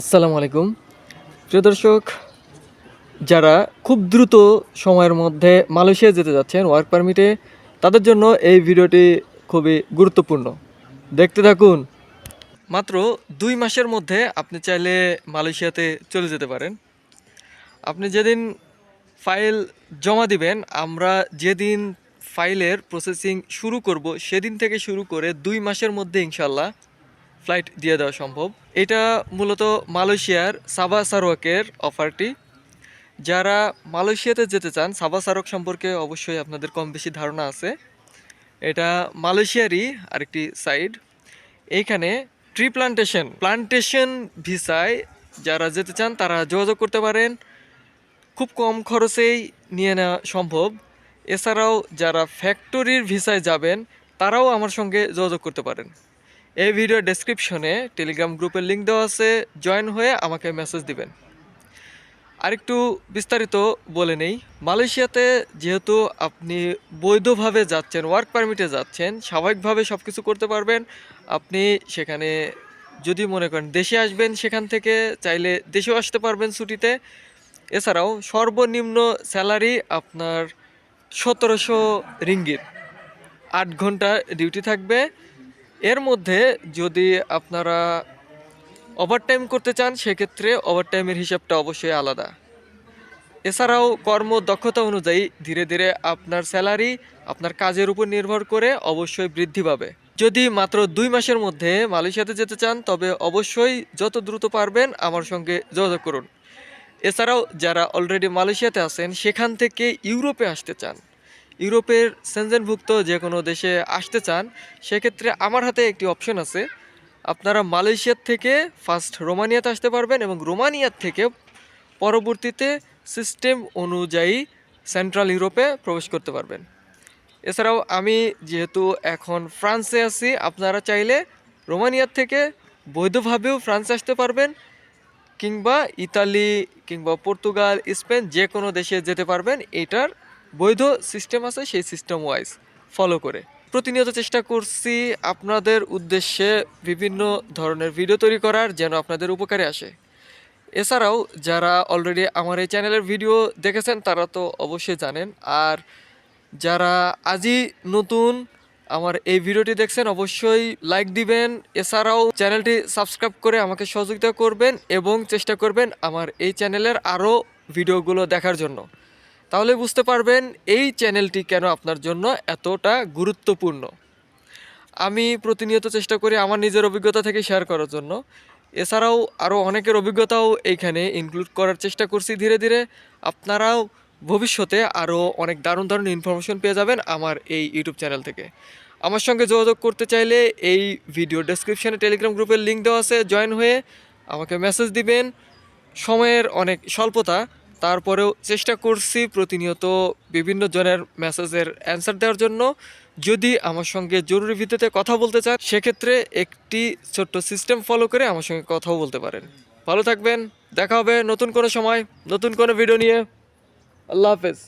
আসসালামু আলাইকুম। প্রিয় দর্শক, যারা খুব দ্রুত সময়ের মধ্যে মালয়েশিয়া যেতে যাচ্ছেন ওয়ার্ক পারমিটে তাদের জন্য এই ভিডিওটি খুবই গুরুত্বপূর্ণ। দেখতে থাকুন। মাত্র দুই মাসের মধ্যে আপনি চাইলে মালয়েশিয়াতে চলে যেতে পারেন। আপনি যেদিন ফাইল জমা দিবেন, আমরা যেদিন ফাইলের প্রসেসিং শুরু করব, সেদিন থেকে শুরু করে দুই মাসের মধ্যে ইনশাল্লাহ ফ্লাইট দিয়ে দেওয়া সম্ভব। এটা মূলত মালয়েশিয়ার সাবা সারোয়াকের অফারটি যারা মালয়েশিয়াতে যেতে চান, সাবা সারক সম্পর্কে অবশ্যই আপনাদের কম বেশি ধারণা আছে। এটা মালয়েশিয়ারই আরেকটি সাইড এইখানে ট্রি প্লান্টেশন প্লান্টেশন ভিসায় যারা যেতে চান, তারা যোগাযোগ করতে পারেন। খুব কম খরচেই নিয়ে নেওয়া সম্ভব। এছাড়াও যারা ফ্যাক্টরির ভিসায় যাবেন, তারাও আমার সঙ্গে যোগাযোগ করতে পারেন। এই ভিডিও ডেসক্রিপশনে টেলিগ্রাম গ্রুপের লিঙ্ক দেওয়া আছে। জয়েন হয়ে আমাকে মেসেজ দিবেন। আরেকটু বিস্তারিত বলে নেই। মালয়েশিয়াতে যেহেতু আপনি বৈধভাবে যাচ্ছেন ওয়ার্ক পারমিটে যাচ্ছেন, স্বাভাবিকভাবে সব কিছু করতে পারবেন। আপনি সেখানে যদি মনে করেন দেশে আসবেন সেখান থেকে, চাইলে দেশেও আসতে পারবেন ছুটিতে। এছাড়াও সর্বনিম্ন স্যালারি আপনার সতেরোশো রিঙ্গিত। আট ঘণ্টা ডিউটি থাকবে। এর মধ্যে যদি আপনারা ওভারটাইম করতে চান, সেক্ষেত্রে ওভারটাইমের হিসাবটা অবশ্যই আলাদা। এছাড়াও কর্ম দক্ষতা অনুযায়ী ধীরে ধীরে আপনার স্যালারি আপনার কাজের উপর নির্ভর করে অবশ্যই বৃদ্ধি পাবে। যদি মাত্র দুই মাসের মধ্যে মালয়েশিয়াতে যেতে চান, তবে অবশ্যই যত দ্রুত পারবেন আমার সঙ্গে যোগাযোগ করুন। এছাড়াও যারা অলরেডি মালয়েশিয়াতে আছেন, সেখান থেকে ইউরোপে আসতে চান ইউরোপের সেনজেনভুক্ত যে কোনো দেশে আসতে চান, সেক্ষেত্রে আমার হাতে একটি অপশন আছে। আপনারা মালয়েশিয়ার থেকে ফার্স্ট রোমানিয়াতে আসতে পারবেন এবং রোমানিয়ার থেকে পরবর্তীতে সিস্টেম অনুযায়ী সেন্ট্রাল ইউরোপে প্রবেশ করতে পারবেন। এছাড়াও আমি যেহেতু এখন ফ্রান্সে আছি, আপনারা চাইলে রোমানিয়ার থেকে বৈধভাবেও ফ্রান্সে আসতে পারবেন কিংবা ইতালি কিংবা পর্তুগাল, স্পেন যে কোনো দেশে যেতে পারবেন, এটার বৈধ সিস্টেম আছে, সেই সিস্টেম ওয়াইজ ফলো করে। প্রতিনিয়ত চেষ্টা করছি আপনাদের উদ্দেশ্যে বিভিন্ন ধরনের ভিডিও তৈরি করার যেন আপনাদের উপকারে আসে। এছাড়াও যারা অলরেডি আমার এই চ্যানেলের ভিডিও দেখেছেন, তারা তো অবশ্যই জানেন। আর যারা আজই নতুন আমার এই ভিডিওটি দেখছেন, অবশ্যই লাইক দিবেন। এছাড়াও চ্যানেলটি সাবস্ক্রাইব করে আমাকে সহযোগিতা করবেন এবং চেষ্টা করবেন আমার এই চ্যানেলের আরও ভিডিওগুলো দেখার জন্য। তাহলে বুঝতে পারবেন এই চ্যানেলটি কেন আপনার জন্য এতটা গুরুত্বপূর্ণ। আমি প্রতিনিয়ত চেষ্টা করি আমার নিজের অভিজ্ঞতা থেকে শেয়ার করার জন্য। এছাড়াও আরও অনেকের অভিজ্ঞতাও এইখানে ইনক্লুড করার চেষ্টা করছি ধীরে ধীরে। আপনারাও ভবিষ্যতে আরও অনেক দারুণ দারুণ ইনফরমেশন পেয়ে যাবেন আমার এই ইউটিউব চ্যানেল থেকে। আমার সঙ্গে যোগাযোগ করতে চাইলে এই ভিডিও ডেসক্রিপশনে টেলিগ্রাম গ্রুপের লিঙ্ক দেওয়া আছে। জয়েন হয়ে আমাকে মেসেজ দিবেন। সময়ের অনেক স্বল্পতা তারপরেও চেষ্টা করছি প্রতিনিয়ত বিভিন্ন জনের মেসেজের অ্যান্সার দেওয়ার জন্য। যদি আমার সঙ্গে জরুরি ভিত্তিতে কথা বলতে চান, সেক্ষেত্রে একটি ছোট্ট সিস্টেম ফলো করে আমার সঙ্গে কথাও বলতে পারেন। ভালো থাকবেন, দেখা হবে নতুন কোনো সময়, নতুন কোনো ভিডিও নিয়ে। আল্লাহ হাফেজ।